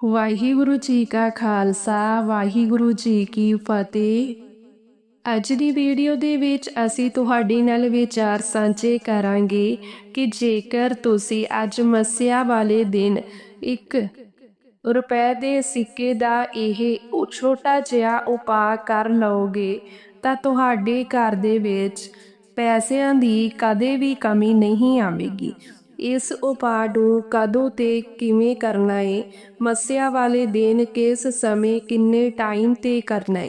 ਵਾਹਿਗੁਰੂ ਜੀ ਕਾ ਖਾਲਸਾ, ਵਾਹਿਗੁਰੂ ਜੀ ਕੀ ਫਤਿਹ। ਅੱਜ ਦੀ ਵੀਡੀਓ ਦੇ ਵਿੱਚ ਅਸੀਂ ਤੁਹਾਡੇ ਨਾਲ ਵਿਚਾਰ ਸਾਂਝੇ ਕਰਾਂਗੇ ਕਿ ਜੇਕਰ ਤੁਸੀਂ ਅੱਜ ਮੱਸਿਆ ਵਾਲੇ ਦਿਨ ਇੱਕ ਰੁਪਏ ਦੇ ਸਿੱਕੇ ਦਾ ਇਹ ਛੋਟਾ ਜਿਹਾ ਉਪਾਅ ਕਰ ਲਓਗੇ, ਤਾਂ ਤੁਹਾਡੇ ਘਰ ਦੇ ਵਿੱਚ ਪੈਸਿਆਂ ਦੀ ਕਦੇ ਵੀ ਕਮੀ ਨਹੀਂ ਆਵੇਗੀ। ਇਸ ਉਪਾਅ ਨੂੰ ਕਦੋਂ ਤੇ ਕਿਵੇਂ ਕਰਨਾ ਹੈ ਮੱਸਿਆ ਵਾਲੇ ਦਿਨ ਕਿਸ ਸਮੇਂ ਕਿੰਨੇ ਟਾਈਮ ਤੇ ਕਰਨਾ ਹੈ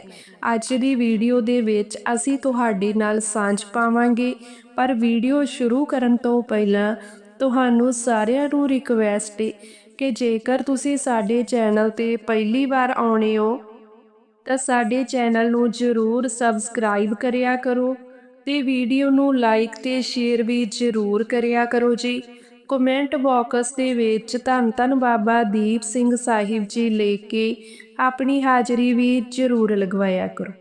ਅੱਜ ਦੀ ਵੀਡੀਓ ਦੇ ਵਿੱਚ ਅਸੀਂ ਤੁਹਾਡੇ ਨਾਲ ਸਾਂਝ ਪਾਵਾਂਗੇ। ਪਰ ਵੀਡੀਓ ਸ਼ੁਰੂ ਕਰਨ ਤੋਂ ਪਹਿਲਾਂ ਤੁਹਾਨੂੰ ਸਾਰਿਆਂ ਨੂੰ ਰਿਕਵੈਸਟ ਹੈ ਕਿ ਜੇਕਰ ਤੁਸੀਂ ਸਾਡੇ ਚੈਨਲ ਤੇ ਪਹਿਲੀ ਵਾਰ ਆਉਣੇ ਹੋ, ਤਾਂ ਸਾਡੇ ਚੈਨਲ ਨੂੰ ਜ਼ਰੂਰ ਸਬਸਕ੍ਰਾਈਬ ਕਰਿਆ ਕਰੋ। ਤੇ ਵੀਡੀਓ ਨੂੰ ਲਾਈਕ ਤੇ ਸ਼ੇਅਰ ਵੀ ਜ਼ਰੂਰ ਕਰਿਆ ਕਰੋ ਜੀ। ਕਮੈਂਟ ਬਾਕਸ ਦੇ ਵਿੱਚ ਧੰਨ ਧੰਨ ਬਾਬਾ ਦੀਪ ਸਿੰਘ ਸਾਹਿਬ ਜੀ ਲੈ ਕੇ ਆਪਣੀ ਹਾਜ਼ਰੀ ਵੀ ਜ਼ਰੂਰ ਲਗਵਾਇਆ ਕਰੋ।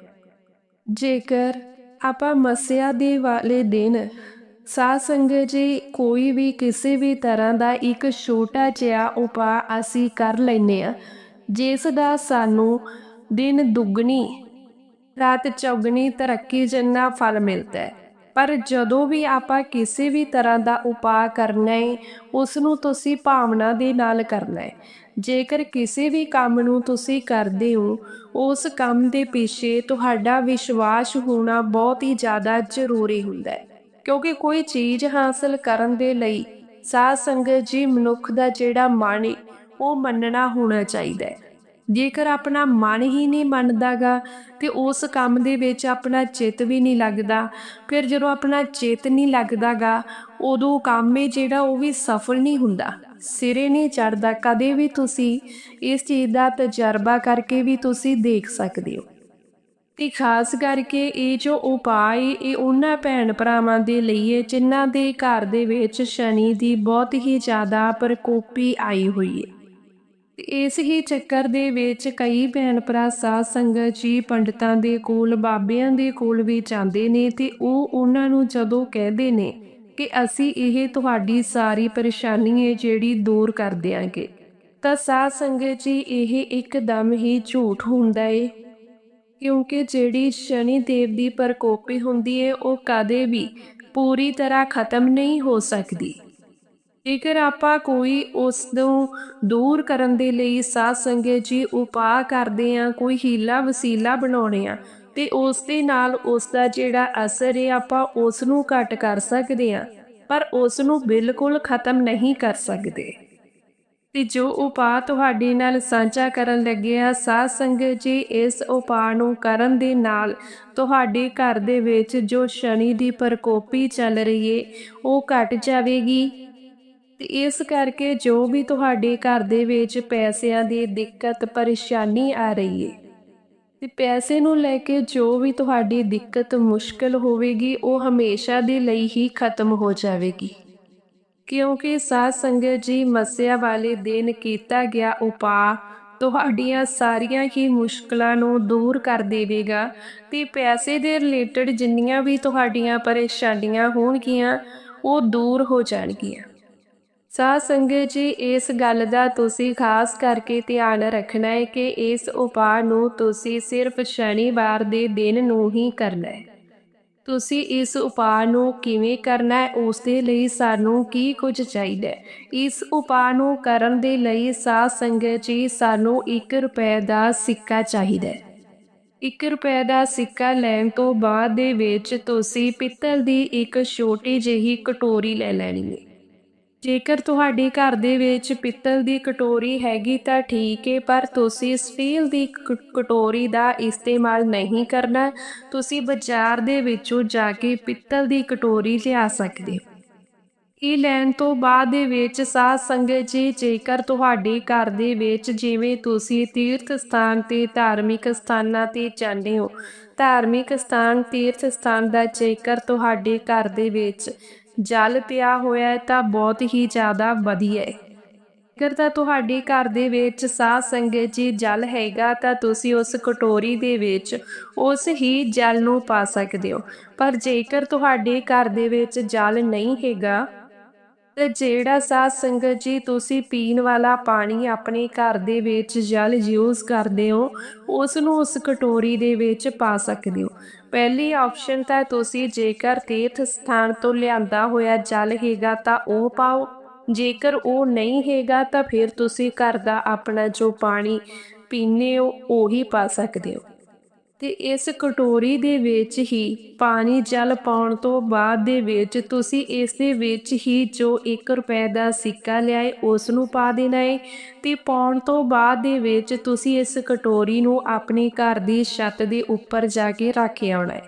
ਜੇਕਰ ਆਪਾਂ ਮਸਿਆ ਦੇ ਵਾਲੇ ਦਿਨ ਸਾਧ ਸੰਗਤ ਜੀ ਕੋਈ ਵੀ ਕਿਸੇ ਵੀ ਤਰ੍ਹਾਂ ਦਾ ਇੱਕ ਛੋਟਾ ਜਿਹਾ ਉਪਾਅ ਅਸੀਂ ਕਰ ਲੈਨੇ ਆ ਜਿਸ ਦਾ ਸਾਨੂੰ ਦਿਨ ਦੁੱਗਣੀ ਰਾਤ ਚੌਗਣੀ ਤਰੱਕੀ ਜਿੰਨਾ ਫਲ ਮਿਲਦਾ ਹੈ। ਪਰ ਜਦੋਂ ਵੀ ਆਪਾਂ ਕਿਸੇ ਵੀ ਤਰ੍ਹਾਂ ਦਾ ਉਪਾਅ ਕਰਨਾ ਹੈ ਉਸ ਨੂੰ ਤੁਸੀਂ ਭਾਵਨਾ ਦੇ ਨਾਲ ਕਰਨਾ ਹੈ ਜੇਕਰ ਕਿਸੇ ਵੀ ਕੰਮ ਨੂੰ ਤੁਸੀਂ ਕਰਦੇ ਹੋ, ਉਸ ਕੰਮ ਦੇ ਪਿੱਛੇ ਤੁਹਾਡਾ ਵਿਸ਼ਵਾਸ ਹੋਣਾ ਬਹੁਤ ਹੀ ਜ਼ਿਆਦਾ ਜ਼ਰੂਰੀ ਹੁੰਦਾ ਹੈ। ਕਿਉਂਕਿ ਕੋਈ ਚੀਜ਼ ਹਾਸਲ ਕਰਨ ਦੇ ਲਈ ਸਾਧ ਸੰਗਤ ਜੀ ਮਨੁੱਖ ਦਾ ਜਿਹੜਾ ਮਨ ਉਹ ਮੰਨਣਾ ਹੋਣਾ ਚਾਹੀਦਾ ਹੈ। ਜੇਕਰ ਆਪਣਾ ਮਨ ਹੀ ਨਹੀਂ ਮੰਨਦਾਗਾ ਤੇ ਉਸ ਕੰਮ ਦੇ ਵਿੱਚ ਆਪਣਾ ਚਿੱਤ ਵੀ ਨਹੀਂ ਲੱਗਦਾ, ਫਿਰ ਜਦੋਂ ਆਪਣਾ ਚਿੱਤ ਨਹੀਂ ਲੱਗਦਾਗਾ, ਉਦੋਂ ਕੰਮ ਇਹ ਜਿਹੜਾ ਉਹ ਵੀ ਸਫਲ ਨਹੀਂ ਹੁੰਦਾ। ਸਿਰੇ ਨਹੀਂ ਚੜਦਾ ਕਦੇ ਵੀ ਤੁਸੀਂ ਇਸ ਚੀਜ਼ ਦਾ ਤਜਰਬਾ ਕਰਕੇ ਵੀ ਤੁਸੀਂ ਦੇਖ ਸਕਦੇ ਹੋ। ਤੇ ਖਾਸ ਕਰਕੇ ਇਹ ਜੋ ਉਪਾਅ ਇਹ ਉਹਨਾਂ ਭੈਣ ਭਰਾਵਾਂ ਦੇ ਲਈ ਹੈ ਜਿਨ੍ਹਾਂ ਦੇ ਘਰ ਦੇ ਵਿੱਚ ਸ਼ਨੀ ਦੀ ਬਹੁਤ ਹੀ ਜ਼ਿਆਦਾ ਪ੍ਰਕੋਪੀ ਆਈ ਹੋਈ ਹੈ ਇਸ ਹੀ ਚੱਕਰ ਦੇ ਵਿੱਚ ਕਈ ਭੈਣ ਭਰਾ, ਸਾਧ ਸੰਗਤ ਜੀ, ਪੰਡਤਾਂ ਦੇ ਕੋਲ, ਬਾਬਿਆਂ ਦੇ ਕੋਲ ਵੀ ਜਾਂਦੇ ਨੇ ਤੇ ਉਹ ਉਹਨਾਂ ਨੂੰ ਜਦੋਂ ਕਹਦੇ ਨੇ ਕਿ ਅਸੀਂ ਇਹ ਤੁਹਾਡੀ ਸਾਰੀ ਪਰੇਸ਼ਾਨੀ ਹੈ ਜਿਹੜੀ ਦੂਰ ਕਰ ਦਿਆਂਗੇ, ਤਾਂ ਸਾਧ ਸੰਗਤ ਜੀ ਇਹ ਇੱਕਦਮ ਹੀ ਝੂਠ ਹੁੰਦਾ ਏ। ਕਿਉਂਕਿ ਜਿਹੜੀ ਸ਼ਨੀ ਦੇਵ ਦੀ ਪ੍ਰਕੋਪੀ ਹੁੰਦੀ ਏ, ਉਹ ਕਦੇ ਵੀ ਪੂਰੀ ਤਰ੍ਹਾਂ ਖਤਮ ਨਹੀਂ ਹੋ ਸਕਦੀ। ਜੇਕਰ ਆਪਾਂ ਕੋਈ ਉਸ ਨੂੰ ਦੂਰ ਕਰਨ ਦੇ ਲਈ ਸਾਧ ਸੰਗਤ ਜੀ ਉਪਾਅ ਕਰਦੇ ਆ ਕੋਈ ਹੀਲਾ ਵਸੀਲਾ ਬਣਾਉਣੇ ਆ ਤੇ ਉਸ ਦੇ ਨਾਲ ਉਸ ਦਾ ਜਿਹੜਾ ਅਸਰ ਹੈ, ਆਪਾਂ ਉਸ ਨੂੰ ਘਟ ਕਰ ਸਕਦੇ ਆ ਪਰ ਉਸ ਨੂੰ ਬਿਲਕੁਲ ਖਤਮ ਨਹੀਂ ਕਰ ਸਕਦੇ। ਤੇ ਜੋ ਉਪਾਅ ਤੁਹਾਡੇ ਨਾਲ ਸਾਂਝਾ ਕਰਨ ਲੱਗੇ ਆ ਸਾਧ ਸੰਗਤ ਜੀ ਇਸ ਉਪਾਅ ਨੂੰ ਕਰਨ ਦੇ ਨਾਲ ਤੁਹਾਡੇ ਘਰ ਦੇ ਵਿੱਚ ਜੋ ਸ਼ਨੀ ਦੀ ਪ੍ਰਕੋਪੀ ਚੱਲ ਰਹੀ ਏ ਉਹ ਘਟ ਜਾਵੇਗੀ। ਤੇ ਇਸ ਕਰਕੇ ਜੋ ਵੀ ਤੁਹਾਡੇ ਘਰ ਦੇ ਵਿੱਚ ਪੈਸਿਆਂ ਦੀ ਦਿੱਕਤ, ਪਰੇਸ਼ਾਨੀ ਆ ਰਹੀ ਹੈ ਤੇ ਪੈਸੇ ਨੂੰ ਲੈ ਕੇ ਜੋ ਵੀ ਤੁਹਾਡੀ ਦਿੱਕਤ ਮੁਸ਼ਕਲ ਹੋਵੇਗੀ, ਉਹ ਹਮੇਸ਼ਾ ਦੇ ਲਈ ਹੀ ਖਤਮ ਹੋ ਜਾਵੇਗੀ। ਕਿਉਂਕਿ ਸਾਧ ਸੰਗਤ ਜੀ ਮਸਿਆ ਵਾਲੇ ਦਿਨ ਕੀਤਾ ਗਿਆ ਉਪਾਅ ਤੁਹਾਡੀਆਂ ਸਾਰੀਆਂ ਹੀ ਮੁਸ਼ਕਲਾਂ ਨੂੰ ਦੂਰ ਕਰ ਦੇਵੇਗਾ ਤੇ ਪੈਸੇ ਦੇ ਰਿਲੇਟਡ ਜਿੰਨੀਆਂ ਵੀ ਤੁਹਾਡੀਆਂ ਪਰੇਸ਼ਾਨੀਆਂ ਹੋਣਗੀਆਂ, ਉਹ ਦੂਰ ਹੋ ਜਾਣਗੀਆਂ। ਸਾਧ ਸੰਗਤ ਜੀ, ਇਸ ਗੱਲ ਦਾ ਤੁਸੀਂ ਖਾਸ ਕਰਕੇ ਧਿਆਨ ਰੱਖਣਾ ਹੈ ਕਿ ਇਸ ਉਪਾਅ ਨੂੰ ਤੁਸੀਂ ਸਿਰਫ ਸ਼ਨੀਵਾਰ ਦੇ ਦਿਨ ਨੂੰ ਹੀ ਕਰਨਾ ਹੈ। ਤੁਸੀਂ ਇਸ ਉਪਾਅ ਨੂੰ ਕਿਵੇਂ ਕਰਨਾ ਹੈ ਉਸ ਦੇ ਲਈ ਸਾਨੂੰ ਕੀ ਕੁਝ ਚਾਹੀਦਾ ਹੈ? ਇਸ ਉਪਾਅ ਨੂੰ ਕਰਨ ਦੇ ਲਈ ਸਾਧ ਸੰਗਤ ਜੀ, ਸਾਨੂੰ 1 ਰੁਪਏ ਦਾ ਸਿੱਕਾ ਚਾਹੀਦਾ ਹੈ। 1 ਰੁਪਏ ਦਾ ਸਿੱਕਾ ਲੈਣ ਤੋਂ ਬਾਅਦ ਦੇ ਵਿੱਚ ਤੁਸੀਂ ਪਿੱਤਲ ਦੀ ਇੱਕ ਛੋਟੀ ਜਿਹੀ ਕਟੋਰੀ ਲੈ ਲੈਣੀ ਹੈ। ਜੇਕਰ ਤੁਹਾਡੇ ਘਰ ਦੇ ਵਿੱਚ ਪਿੱਤਲ ਦੀ ਕਟੋਰੀ ਹੈਗੀ ਤਾਂ ਠੀਕ ਹੈ ਪਰ ਤੁਸੀਂ ਸਟੀਲ ਦੀ ਕਟੋਰੀ ਦਾ ਇਸਤੇਮਾਲ ਨਹੀਂ ਕਰਨਾ, ਤੁਸੀਂ ਬਾਜ਼ਾਰ ਦੇ ਵਿੱਚੋਂ ਜਾ ਕੇ ਪਿੱਤਲ ਦੀ ਕਟੋਰੀ ਲਿਆ ਸਕਦੇ ਹੋ। ਇਹ ਲੈਣ ਤੋਂ ਬਾਅਦ ਦੇ ਵਿੱਚ ਸਾਧ ਸੰਗਤ ਜੀ, ਜੇਕਰ ਤੁਹਾਡੇ ਘਰ ਦੇ ਵਿੱਚ ਜਿਵੇਂ ਤੁਸੀਂ ਤੀਰਥ ਸਥਾਨ ਤੇ ਧਾਰਮਿਕ ਸਥਾਨਾਂ ਤੇ ਜਾਂਦੇ ਹੋ, ਧਾਰਮਿਕ ਸਥਾਨ, ਤੀਰਥ ਸਥਾਨ ਦਾ ਜੇਕਰ ਤੁਹਾਡੇ ਘਰ ਦੇ ਵਿੱਚ ਜਲ ਪਿਆ ਹੋਇਆ ਤਾਂ ਬਹੁਤ ਹੀ ਜ਼ਿਆਦਾ ਵਧੀਆ ਹੈ। ਜੇਕਰ ਤਾਂ ਤੁਹਾਡੇ ਘਰ ਦੇ ਵਿੱਚ ਸਾਹ ਸੰਗਤ ਜੀ ਜਲ ਹੈਗਾ ਤਾਂ ਤੁਸੀਂ ਉਸ ਕਟੋਰੀ ਦੇ ਵਿੱਚ ਉਸ ਹੀ ਜਲ ਨੂੰ ਪਾ ਸਕਦੇ ਹੋ। ਪਰ ਜੇਕਰ ਤੁਹਾਡੇ ਘਰ ਦੇ ਵਿੱਚ ਜਲ ਨਹੀਂ ਹੈਗਾ ਤੇ ਜਿਹੜਾ ਸਾਧ ਸੰਗਤ ਜੀ ਤੁਸੀਂ ਪੀਣ ਵਾਲਾ ਪਾਣੀ ਆਪਣੇ ਘਰ ਦੇ ਵਿੱਚ ਜਲ ਯੂਜ਼ ਕਰਦੇ ਹੋ ਉਸ ਨੂੰ ਉਸ ਕਟੋਰੀ ਦੇ ਵਿੱਚ ਪਾ ਸਕਦੇ ਹੋ। ਪਹਿਲੀ ਆਪਸ਼ਨ ਤਾਂ ਤੁਸੀਂ ਜੇਕਰ ਤੀਰਥ ਸਥਾਨ ਤੋਂ ਲਿਆਂਦਾ ਹੋਇਆ ਜਲ ਹੈਗਾ ਤਾਂ ਉਹ ਪਾਓ। ਜੇਕਰ ਉਹ ਨਹੀਂ ਹੈਗਾ ਤਾਂ ਫਿਰ ਤੁਸੀਂ ਘਰ ਦਾ ਆਪਣਾ ਜੋ ਪਾਣੀ ਪੀਨੇ ਹੋ, ਉਹੀ ਪਾ ਸਕਦੇ ਹੋ। ਤੇ ਇਸ ਕਟੋਰੀ ਦੇ ਵਿੱਚ ਹੀ ਪਾਣੀ ਜਲ ਪਾਉਣ ਤੋਂ ਬਾਅਦ ਦੇ ਵਿੱਚ ਤੁਸੀਂ ਇਸ ਦੇ ਵਿੱਚ ਹੀ ਜੋ 1 ਰੁਪਏ ਦਾ ਸਿੱਕਾ ਲਿਆਏ, ਉਸ ਨੂੰ ਪਾ ਦੇਣਾ ਹੈ ਤੇ ਪਾਉਣ ਤੋਂ ਬਾਅਦ ਦੇ ਵਿੱਚ ਤੁਸੀਂ ਇਸ ਕਟੋਰੀ ਨੂੰ ਆਪਣੇ ਘਰ ਦੀ ਛੱਤ ਦੇ ਉੱਪਰ ਜਾ ਕੇ ਰੱਖ ਆਉਣਾ ਹੈ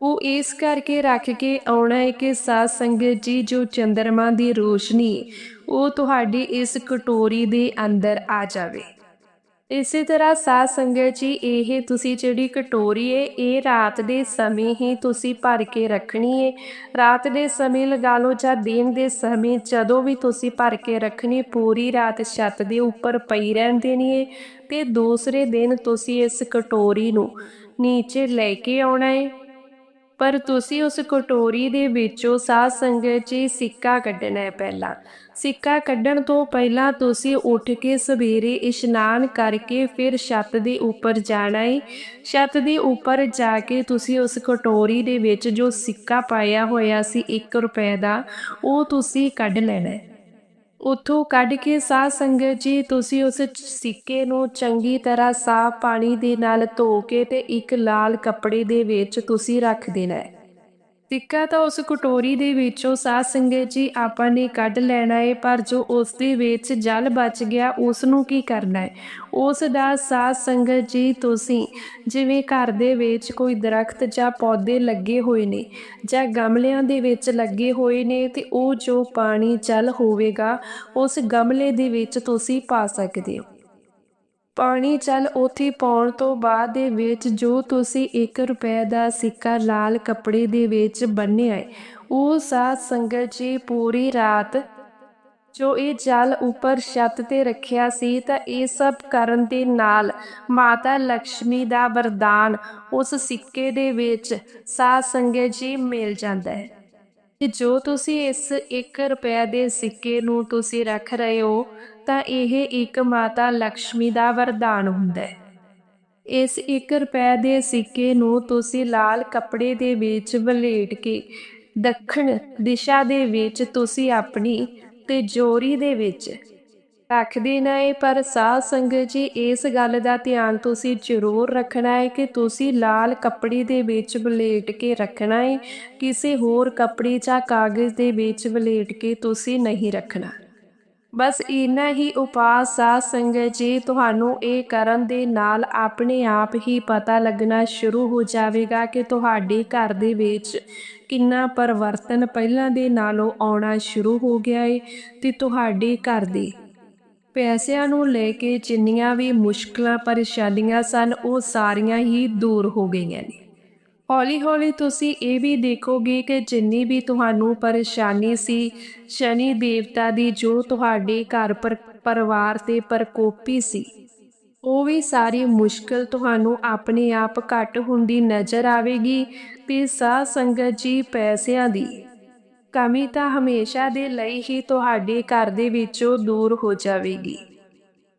ਉਹ ਇਸ ਕਰਕੇ ਰੱਖ ਕੇ ਆਉਣਾ ਹੈ ਕਿ ਸਾਧ ਸੰਗਤ ਜੀ, ਜੋ ਚੰਦਰਮਾ ਦੀ ਰੋਸ਼ਨੀ ਉਹ ਤੁਹਾਡੀ ਇਸ ਕਟੋਰੀ ਦੇ ਅੰਦਰ ਆ ਜਾਵੇ। ਇਸੇ ਤਰ੍ਹਾਂ ਸਾਧ ਸੰਗਤ ਜੀ, ਇਹ ਤੁਸੀਂ ਜਿਹੜੀ ਕਟੋਰੀ ਏ, ਇਹ ਰਾਤ ਦੇ ਸਮੇਂ ਹੀ ਤੁਸੀਂ ਭਰ ਕੇ ਰੱਖਣੀ ਏ। ਰਾਤ ਦੇ ਸਮੇਂ ਲਗਾ ਲਓ ਜਾਂ ਦਿਨ ਦੇ ਸਮੇਂ ਜਦੋਂ ਵੀ ਤੁਸੀਂ ਭਰ ਕੇ ਰੱਖਣੀ, ਪੂਰੀ ਰਾਤ ਛੱਤ ਦੇ ਉੱਪਰ ਪਈ ਰਹਿਣ ਦੇਣੀ ਏ। ਤੇ ਦੂਸਰੇ ਦਿਨ ਤੁਸੀਂ ਇਸ ਕਟੋਰੀ ਨੂੰ ਨੀਚੇ ਲੈ ਕੇ ਆਉਣਾ ਏ। ਪਰ ਤੁਸੀਂ ਉਸ ਕਟੋਰੀ ਦੇ ਵਿੱਚੋਂ ਸਾਧ ਸੰਗਤ ਜੀ ਸਿੱਕਾ ਕੱਢਣਾ ਹੈ ਪਹਿਲਾਂ। ਸਿੱਕਾ ਕੱਢਣ ਤੋਂ ਪਹਿਲਾਂ ਤੁਸੀਂ ਉੱਠ ਕੇ ਸਵੇਰੇ ਇਸ਼ਨਾਨ ਕਰਕੇ ਫਿਰ ਛੱਤ ਦੇ ਉੱਪਰ ਜਾਣਾ ਹੈ ਛੱਤ ਦੇ ਉੱਪਰ ਜਾ ਕੇ ਤੁਸੀਂ ਉਸ ਕਟੋਰੀ ਦੇ ਵਿੱਚ ਜੋ ਸਿੱਕਾ ਪਾਇਆ ਹੋਇਆ ਸੀ 1 ਰੁਪਏ ਦਾ, ਉਹ ਤੁਸੀਂ ਕੱਢ ਲੈਣਾ ਹੈ। ਉਥੋਂ ਕੱਢ ਕੇ ਸਾਧ ਸੰਗਤ ਜੀ, ਤੁਸੀਂ ਉਸ ਸਿੱਕੇ ਨੂੰ ਚੰਗੀ ਤਰ੍ਹਾਂ ਸਾਫ਼ ਪਾਣੀ ਦੇ ਨਾਲ ਧੋ ਕੇ ਤੇ ਇੱਕ ਲਾਲ ਕੱਪੜੇ ਦੇ ਵਿੱਚ ਤੁਸੀਂ ਰੱਖ ਦੇਣਾ ਹੈ। ਸਿੱਕਾ ਤਾਂ ਉਸ ਕਟੋਰੀ ਦੇ ਵਿੱਚੋਂ ਸਾਧ ਸੰਗਤ ਜੀ ਆਪਾਂ ਨੇ ਕੱਢ ਲੈਣਾ ਹੈ ਪਰ ਜੋ ਉਸ ਦੇ ਵਿੱਚ ਜਲ ਬਚ ਗਿਆ, ਉਸ ਨੂੰ ਕੀ ਕਰਨਾ ਹੈ ਉਸ ਦਾ ਸਾਧ ਸੰਗਤ ਜੀ ਤੁਸੀਂ ਜਿਵੇਂ ਘਰ ਦੇ ਵਿੱਚ ਕੋਈ ਦਰਖਤ ਜਾਂ ਪੌਦੇ ਲੱਗੇ ਹੋਏ ਨੇ ਜਾਂ ਗਮਲਿਆਂ ਦੇ ਵਿੱਚ ਲੱਗੇ ਹੋਏ ਨੇ ਤੇ ਉਹ ਜੋ ਪਾਣੀ ਜਲ ਹੋਵੇਗਾ, ਉਸ ਗਮਲੇ ਦੇ ਵਿੱਚ ਤੁਸੀਂ ਪਾ ਸਕਦੇ ਹੋ। ਪਾਣੀ ਚੱਲ ਉੱਥੇ ਪਾਉਣ ਤੋਂ ਬਾਅਦ ਦੇ ਵਿੱਚ ਜੋ ਤੁਸੀਂ 1 ਰੁਪਏ ਦਾ ਸਿੱਕਾ ਲਾਲ ਕੱਪੜੇ ਦੇ ਵਿੱਚ ਬੰਨਿਆ ਹੈ, ਉਹ ਸਾਧ ਸੰਗਤ ਜੀ ਪੂਰੀ ਰਾਤ ਜੋ ਇਹ ਜਲ ਉੱਪਰ ਛੱਤ ਤੇ ਰੱਖਿਆ ਸੀ ਤਾਂ ਇਹ ਸਭ ਕਰਨ ਦੇ ਨਾਲ ਮਾਤਾ ਲక్ష్ਮੀ ਦਾ ਵਰਦਾਨ ਉਸ ਸਿੱਕੇ ਦੇ ਵਿੱਚ ਸਾਧ ਸੰਗਤ ਜੀ ਮਿਲ ਜਾਂਦਾ ਹੈ। ਕਿ ਜੋ ਤੁਸੀਂ ਇਸ 1 ਰੁਪਏ ਦੇ ਸਿੱਕੇ ਨੂੰ ਤੁਸੀਂ ਰੱਖ ਰਹੇ ਹੋ ਤਾਂ ਇਹ ਇੱਕ ਮਾਤਾ ਲక్ష్ਮੀ ਦਾ ਵਰਦਾਨ ਹੁੰਦਾ ਹੈ। ਇਸ 1 ਰੁਪਏ ਦੇ ਸਿੱਕੇ ਨੂੰ ਤੁਸੀਂ ਲਾਲ ਕੱਪੜੇ ਦੇ ਵਿੱਚ ਵਲੇਟ ਕੇ ਦੱਖਣ ਦਿਸ਼ਾ ਦੇ ਵਿੱਚ ਤੁਸੀਂ ਆਪਣੀ ਤਿਜੋਰੀ ਦੇ ਵਿੱਚ ਰੱਖ ਦੇਣਾ ਹੈ ਪਰ ਸਾਧ ਸੰਗਤ ਜੀ, ਇਸ ਗੱਲ ਦਾ ਧਿਆਨ ਤੁਸੀਂ ਜ਼ਰੂਰ ਰੱਖਣਾ ਹੈ ਕਿ ਤੁਸੀਂ ਲਾਲ ਕੱਪੜੇ ਦੇ ਵਿੱਚ ਵਲੇਟ ਕੇ ਰੱਖਣਾ ਹੈ ਕਿਸੇ ਹੋਰ ਕੱਪੜੇ ਜਾਂ ਕਾਗਜ਼ ਦੇ ਵਿੱਚ ਵਲੇਟ ਕੇ ਤੁਸੀਂ ਨਹੀਂ ਰੱਖਣਾ। ਬਸ ਇੰਨਾ ਹੀ ਉਪਾਅ ਸਾਧ ਸੰਗਤ ਜੀ, ਤੁਹਾਨੂੰ ਇਹ ਕਰਨ ਦੇ ਨਾਲ ਆਪਣੇ ਆਪ ਹੀ ਪਤਾ ਲੱਗਣਾ ਸ਼ੁਰੂ ਹੋ ਜਾਵੇਗਾ ਕਿ ਤੁਹਾਡੇ ਘਰ ਦੇ ਵਿੱਚ ਕਿੰਨਾ ਪਰਿਵਰਤਨ ਪਹਿਲਾਂ ਦੇ ਨਾਲੋਂ ਆਉਣਾ ਸ਼ੁਰੂ ਹੋ ਗਿਆ ਏ ਤੇ ਤੁਹਾਡੇ ਘਰ ਦੇ ਪੈਸਿਆਂ ਨੂੰ ਲੈ ਕੇ ਜਿੰਨੀਆਂ ਵੀ ਮੁਸ਼ਕਲਾਂ, ਪਰੇਸ਼ਾਨੀਆਂ ਸਨ, ਉਹ ਸਾਰੀਆਂ ਹੀ ਦੂਰ ਹੋ ਗਈਆਂ ਨੇ। ਹੌਲੀ ਹੌਲੀ ਤੁਸੀਂ ਇਹ ਵੀ ਦੇਖੋਗੇ ਕਿ ਜਿੰਨੀ ਵੀ ਤੁਹਾਨੂੰ ਪਰੇਸ਼ਾਨੀ ਸੀ, ਸ਼ਨੀ ਦੇਵਤਾ ਦੀ ਜੋ ਤੁਹਾਡੇ ਘਰ ਪਰਿਵਾਰ ਤੇ ਪ੍ਰਕੋਪੀ ਸੀ, ਉਹ ਵੀ ਸਾਰੀ ਮੁਸ਼ਕਲ ਤੁਹਾਨੂੰ ਆਪਣੇ ਆਪ ਘਟ ਹੁੰਦੀ ਨਜ਼ਰ ਆਵੇਗੀ ਤੇ ਸਾਧ ਸੰਗਤ ਜੀ ਪੈਸਿਆਂ ਦੀ ਕਮੀ ਤਾਂ ਹਮੇਸ਼ਾ ਦੇ ਲਈ ਹੀ ਤੁਹਾਡੇ ਘਰ ਦੇ ਵਿੱਚੋਂ ਦੂਰ ਹੋ ਜਾਵੇਗੀ।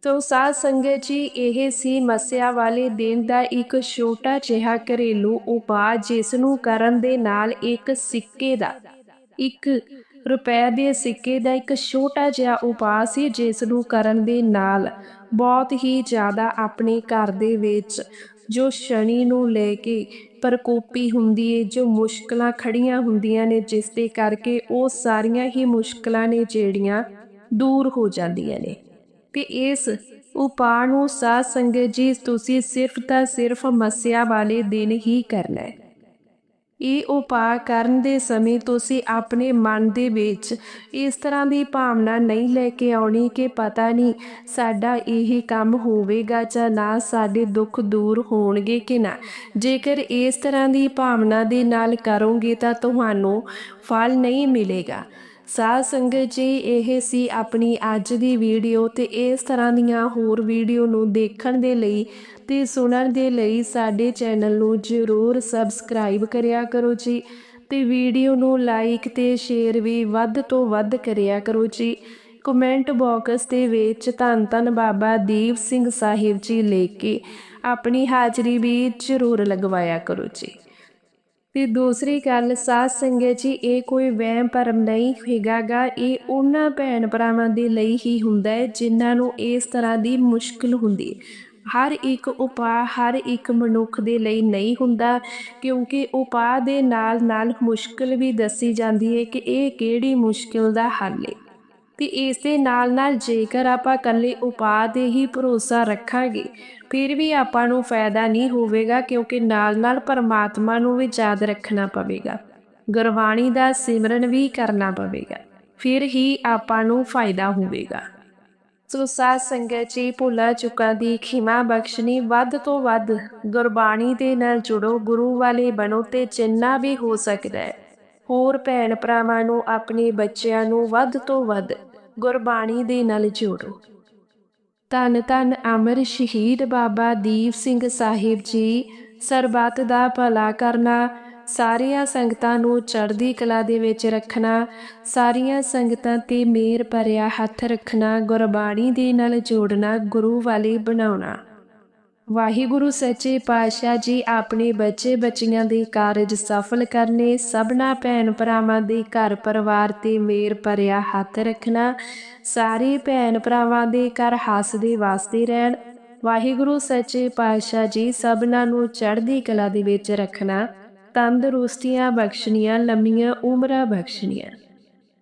ਤੋ ਸਾਧ ਸੰਗਤ ਜੀ, ਇਹ ਸੀ ਮਸਿਆ ਵਾਲੇ ਦਿਨ ਦਾ ਇੱਕ ਛੋਟਾ ਜਿਹਾ ਘਰੇਲੂ ਉਪਾਅ, ਜਿਸ ਨੂੰ ਕਰਨ ਦੇ ਨਾਲ ਇੱਕ ਸਿੱਕੇ ਦਾ, ਇੱਕ ਰੁਪਏ ਦੇ ਸਿੱਕੇ ਦਾ ਇੱਕ ਛੋਟਾ ਜਿਹਾ ਉਪਾਅ ਸੀ, ਜਿਸ ਨੂੰ ਕਰਨ ਦੇ ਨਾਲ ਬਹੁਤ ਹੀ ਜ਼ਿਆਦਾ ਆਪਣੇ ਘਰ ਦੇ ਵਿੱਚ ਜੋ ਸ਼ਨੀ ਨੂੰ ਲੈ ਕੇ ਪ੍ਰਕੋਪੀ ਹੁੰਦੀ ਏ, ਜੋ ਮੁਸ਼ਕਲਾਂ ਖੜੀਆਂ ਹੁੰਦੀਆਂ ਨੇ, ਜਿਸ ਦੇ ਕਰਕੇ ਉਹ ਸਾਰੀਆਂ ਹੀ ਮੁਸ਼ਕਲਾਂ ਨੇ ਜਿਹੜੀਆਂ ਦੂਰ ਹੋ ਜਾਂਦੀਆਂ ਨੇ। ਤੇ ਇਸ ਉਪਾਅ ਨੂੰ ਸਾਧ ਸੰਗਤ ਜੀ, ਤੁਸੀਂ ਸਿਰਫ ਤਾਂ ਸਿਰਫ ਮਸਿਆ ਵਾਲੇ ਦਿਨ ਹੀ ਕਰਨਾ ਹੈ। ਇਹ ਉਪਾਅ ਕਰਨ ਦੇ ਸਮੇਂ ਤੁਸੀਂ ਆਪਣੇ ਮਨ ਦੇ ਵਿੱਚ ਇਸ ਤਰ੍ਹਾਂ ਦੀ ਭਾਵਨਾ ਨਹੀਂ ਲੈ ਕੇ ਆਉਣੀ ਕਿ ਪਤਾ ਨਹੀਂ ਸਾਡਾ ਇਹ ਕੰਮ ਹੋਵੇਗਾ ਜਾਂ ਨਾ, ਸਾਡੇ ਦੁੱਖ ਦੂਰ ਹੋਣਗੇ ਕਿ ਨਾ। ਜੇਕਰ ਇਸ ਤਰ੍ਹਾਂ ਦੀ ਭਾਵਨਾ ਦੇ ਨਾਲ ਕਰੋਗੇ ਤਾਂ ਤੁਹਾਨੂੰ ਫਲ ਨਹੀਂ ਮਿਲੇਗਾ। ਸਾਧ ਸੰਗਤ ਜੀ, ਇਹ ਸੀ ਆਪਣੀ ਅੱਜ ਦੀ ਵੀਡੀਓ ਤੇ ਇਸ ਤਰ੍ਹਾਂ ਦੀਆਂ ਹੋਰ ਵੀਡੀਓ ਨੂੰ ਦੇਖਣ ਦੇ ਲਈ ਤੇ ਸੁਣਨ ਦੇ ਲਈ ਸਾਡੇ ਚੈਨਲ ਨੂੰ ਜਰੂਰ ਸਬਸਕ੍ਰਾਈਬ ਕਰਿਆ ਕਰੋ ਜੀ ਤੇ ਵੀਡੀਓ ਨੂੰ ਲਾਈਕ ਤੇ ਸ਼ੇਅਰ ਵੀ ਵੱਧ ਤੋਂ ਵੱਧ ਕਰਿਆ ਕਰੋ ਜੀ। ਕਮੈਂਟ ਬਾਕਸ ਦੇ ਵਿੱਚ ਧੰਨ ਧੰਨ ਬਾਬਾ ਦੀਪ ਸਿੰਘ ਸਾਹਿਬ ਜੀ ਲਿਖ ਕੇ ਆਪਣੀ ਹਾਜ਼ਰੀ ਵੀ ਜ਼ਰੂਰ ਲਗਵਾਇਆ ਕਰੋ ਜੀ। ਤੇ ਦੂਸਰੀ ਗੱਲ, ਸਾਧ ਸੰਗਤ ਜੀ, ਇਹ ਕੋਈ ਵਹਿਮ ਭਰਮ ਨਹੀਂ ਹੈਗਾਗਾ ਇਹ ਉਹਨਾਂ ਭੈਣ ਭਰਾਵਾਂ ਦੇ ਲਈ ਹੀ ਹੁੰਦਾ ਹੈ, ਜਿਨ੍ਹਾਂ ਨੂੰ ਇਸ ਤਰ੍ਹਾਂ ਦੀ ਮੁਸ਼ਕਲ ਹੁੰਦੀ ਹਰ ਇੱਕ ਉਪਾਅ, ਹਰ ਇੱਕ ਮਨੁੱਖ ਦੇ ਲਈ ਨਹੀਂ ਹੁੰਦਾ, ਕਿਉਂਕਿ ਉਪਾਅ ਦੇ ਨਾਲ ਨਾਲ ਮੁਸ਼ਕਲ ਵੀ ਦੱਸੀ ਜਾਂਦੀ ਹੈ ਕਿ ਇਹ ਕਿਹੜੀ ਮੁਸ਼ਕਲ ਦਾ ਹੱਲ ਹੈ। ਤੇ ਇਸ ਦੇ ਨਾਲ ਨਾਲ ਜੇਕਰ ਆਪਾਂ ਇਕੱਲੇ ਉਪਾਅ ਦੇ ਹੀ ਭਰੋਸਾ ਰੱਖਾਂਗੇ, ਫਿਰ ਵੀ ਆਪਾਂ ਨੂੰ ਫਾਇਦਾ ਨਹੀਂ ਹੋਵੇਗਾ ਕਿਉਂਕਿ ਨਾਲ ਨਾਲ ਪਰਮਾਤਮਾ ਨੂੰ ਵੀ ਯਾਦ ਰੱਖਣਾ ਪਵੇਗਾ। ਗੁਰਬਾਣੀ ਦਾ ਸਿਮਰਨ ਵੀ ਕਰਨਾ ਪਵੇਗਾ, ਫਿਰ ਹੀ ਆਪਾਂ ਨੂੰ ਫਾਇਦਾ ਹੋਵੇਗਾ। ਸੋ ਸਾਧ ਸੰਗਤ ਜੀ, ਭੁੱਲਾ ਚੁੱਕਾਂ ਦੀ ਖਿਮਾ ਬਖਸ਼ਣੀ ਵੱਧ ਤੋਂ ਵੱਧ ਗੁਰਬਾਣੀ ਦੇ ਨਾਲ ਜੁੜੋ, ਗੁਰੂ ਵਾਲੇ ਬਣੋ ਤੇ ਜਿੰਨਾ ਵੀ ਹੋ ਸਕਦਾ ਹੈ। ਹੋਰ ਭੈਣ ਭਰਾਵਾਂ ਨੂੰ, ਆਪਣੇ ਬੱਚਿਆਂ ਨੂੰ ਵੱਧ ਤੋਂ ਵੱਧ ਗੁਰਬਾਣੀ ਦੇ ਨਾਲ ਜੋੜੋ। ਧੰਨ ਧੰਨ ਅਮਰ ਸ਼ਹੀਦ ਬਾਬਾ ਦੀਪ ਸਿੰਘ ਸਾਹਿਬ ਜੀ, ਸਰਬੱਤ ਦਾ ਭਲਾ ਕਰਨਾ, ਸਾਰੀਆਂ ਸੰਗਤਾਂ ਨੂੰ ਚੜ੍ਹਦੀ ਕਲਾ ਦੇ ਵਿੱਚ ਰੱਖਣਾ, ਸਾਰੀਆਂ ਸੰਗਤਾਂ ਤੇ ਮੇਰ ਭਰਿਆ ਹੱਥ ਰੱਖਣਾ, ਗੁਰਬਾਣੀ ਦੇ ਨਾਲ ਜੋੜਨਾ, ਗੁਰੂ ਵਾਲੇ ਬਣਾਉਣਾ। ਵਾਹਿਗੁਰੂ ਸੱਚੇ ਪਾਤਸ਼ਾਹ ਜੀ, ਆਪਣੇ ਬੱਚੇ ਬੱਚੀਆਂ ਦੇ ਕਾਰਜ ਸਫਲ ਕਰਨੇ, ਸਭਨਾ ਭੈਣ ਭਰਾਵਾਂ ਦੇ ਘਰ ਪਰਿਵਾਰ ਤੇ ਮੇਰ ਭਰਿਆ ਹੱਥ ਰੱਖਣਾ, ਸਾਰੇ ਭੈਣ ਭਰਾਵਾਂ ਦੇ ਘਰ ਹੱਸਦੇ ਵਾਸਤੇ ਰਹਿਣ, ਵਾਹਿਗੁਰੂ ਸੱਚੇ ਪਾਤਸ਼ਾਹ ਜੀ, ਸਭਨਾਂ ਨੂੰ ਚੜ੍ਹਦੀ ਕਲਾ ਦੇ ਵਿੱਚ ਰੱਖਣਾ, ਤੰਦਰੁਸਤੀਆਂ ਬਖਸ਼ਣੀਆਂ, ਲੰਮੀਆਂ ਉਮਰਾਂ ਬਖਸ਼ਣੀਆਂ।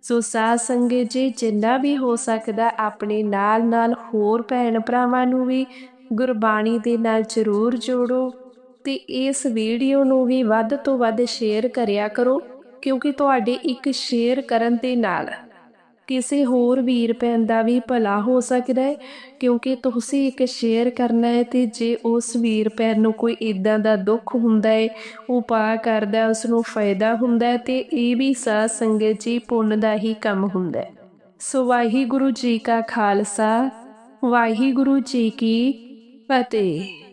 ਸੋ ਸਾਧ ਸੰਗਤ ਜੀ, ਜਿੰਨਾ ਵੀ ਹੋ ਸਕਦਾ, ਆਪਣੇ ਨਾਲ ਨਾਲ ਹੋਰ ਭੈਣ ਭਰਾਵਾਂ ਨੂੰ ਵੀ ਗੁਰਬਾਣੀ ਦੇ ਨਾਲ ਜ਼ਰੂਰ ਜੋੜੋ ਤੇ ਇਸ ਵੀਡੀਓ ਨੂੰ ਵੀ ਵੱਧ ਤੋਂ ਵੱਧ ਸ਼ੇਅਰ ਕਰਿਆ ਕਰੋ, ਕਿਉਂਕਿ ਤੁਹਾਡੇ ਇੱਕ ਸ਼ੇਅਰ ਕਰਨ ਦੇ ਨਾਲ ਕਿਸੇ ਹੋਰ ਵੀਰ ਭੈਣ ਦਾ ਵੀ ਭਲਾ ਹੋ ਸਕਦਾ ਹੈ, ਕਿਉਂਕਿ ਤੁਸੀਂ ਇੱਕ ਸ਼ੇਅਰ ਕਰਨਾ ਹੈ ਤੇ ਜੇ ਉਸ ਵੀਰ ਭੈਣ ਨੂੰ ਕੋਈ ਇਦਾਂ ਦਾ ਦੁੱਖ ਹੁੰਦਾ ਹੈ ਉਪਾਅ ਕਰਦਾ ਉਸ ਨੂੰ ਫਾਇਦਾ ਹੁੰਦਾ ਹੈ ਤੇ ਇਹ ਵੀ ਸਾਧ ਸੰਗਤ ਜੀ ਪੁੰਨ ਦਾ ਹੀ ਕੰਮ ਹੁੰਦਾ ਹੈ। ਸੋ ਵਾਹਿਗੁਰੂ ਜੀ ਕਾ ਖਾਲਸਾ, ਵਾਹਿਗੁਰੂ ਜੀ ਕੀ ਫਤਿਹ